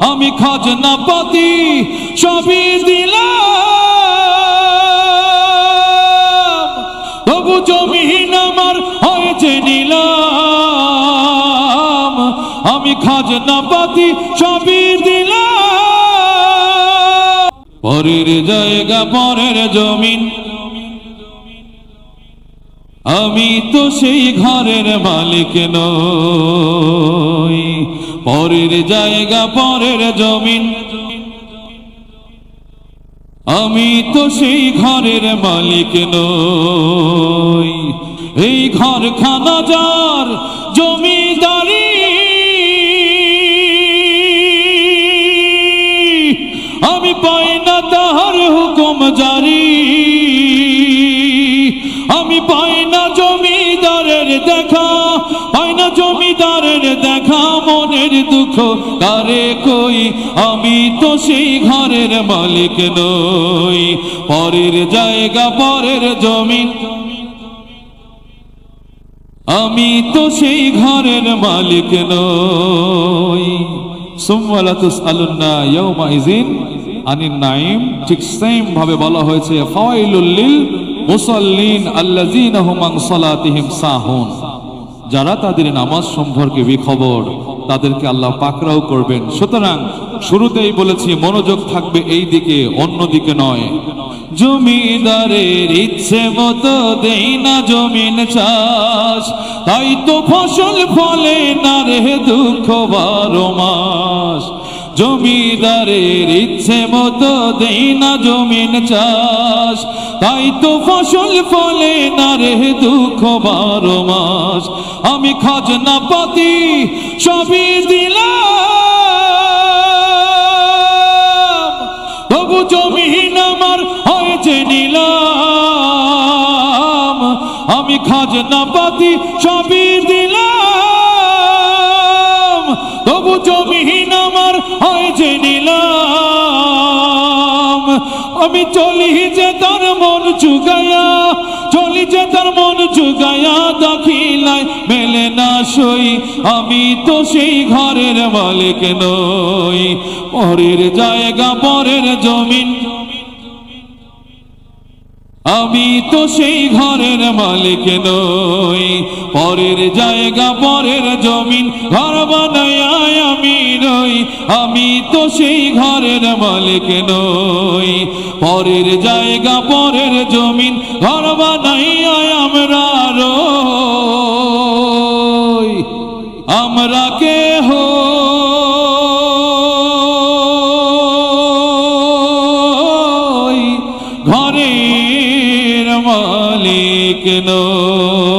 আমি খাজনা পাতি সবই দিলাম। তবু জমিন আমার হয়েছে নিলাম। আমি খাজনা পাতি সবই দিলাম। পরের জায়গা, পরের জমিন। আমি তো সেই ঘরের মালিক নই। পরের জায়গা, পরের জমিন। আমি তো সেই ঘরের মালিক নই। এই ঘর খানা যার জমিদারি। আমি পাই না তাহার হুকুম জারি। আমি পাই না জমিদারের দেখা। দুঃখ কারে কই? আমি তো সেই ঘরের মালিক নই। পরের জায়গা, পরের জমিন। আমি তো সেই ঘরের মালিক নই। সুম্মালা তুসআলুন্না ইয়াউমা ইযিন আনিন নাইম ঠিক সেম ভাবে বলা হয়েছে, ফাওয়াইলুল লিল মুসাল্লিন আল্লাযিনা হুম আন সালাতিহিম সাহুন। যারা তাদের নামাজ সম্পর্কে বিখবর, তাদেরকে আল্লাহ পাকরাও করবেন। সুতরাং শুরুতেই বলেছি, মনোযোগ থাকবে এই দিকে, অন্য দিকে নয়। জমিদারের ইচ্ছে মতো দেই না জমিন চাষ, তাই তো ফসল ফলে না রে দুঃখ বারো মাস। জমিদারের ইচ্ছে মতো দেই না জমিন চাষ। তাই তো ফসল ফলে না রে দুঃখ বারো মাস। আমি খাজনা পাতি সবই দিলাম, তবু জমিন আমার হয়েছে নিলাম। আমি খাজনা পাতি সবই দিলাম, তবু আমার হয়েছে নিলাম। আমি চলি যে তার মন চুগায়া, চলি যে তার মন চুগায়া, দাখিলায় মেলে না সই। আমি তো সেই ঘরের মালিক নই। পরের জায়গা, পরের জমিন। আমি তো সেই ঘরের মালিক নই। পরের জায়গা, পরের জমিন, ঘর বানায় আমি তো সেই ঘরের মালিক নই। পরের জায়গা, পরের জমিন, ঘর বানাই আমরা আমরা কে হই ঘরের মালিক নই।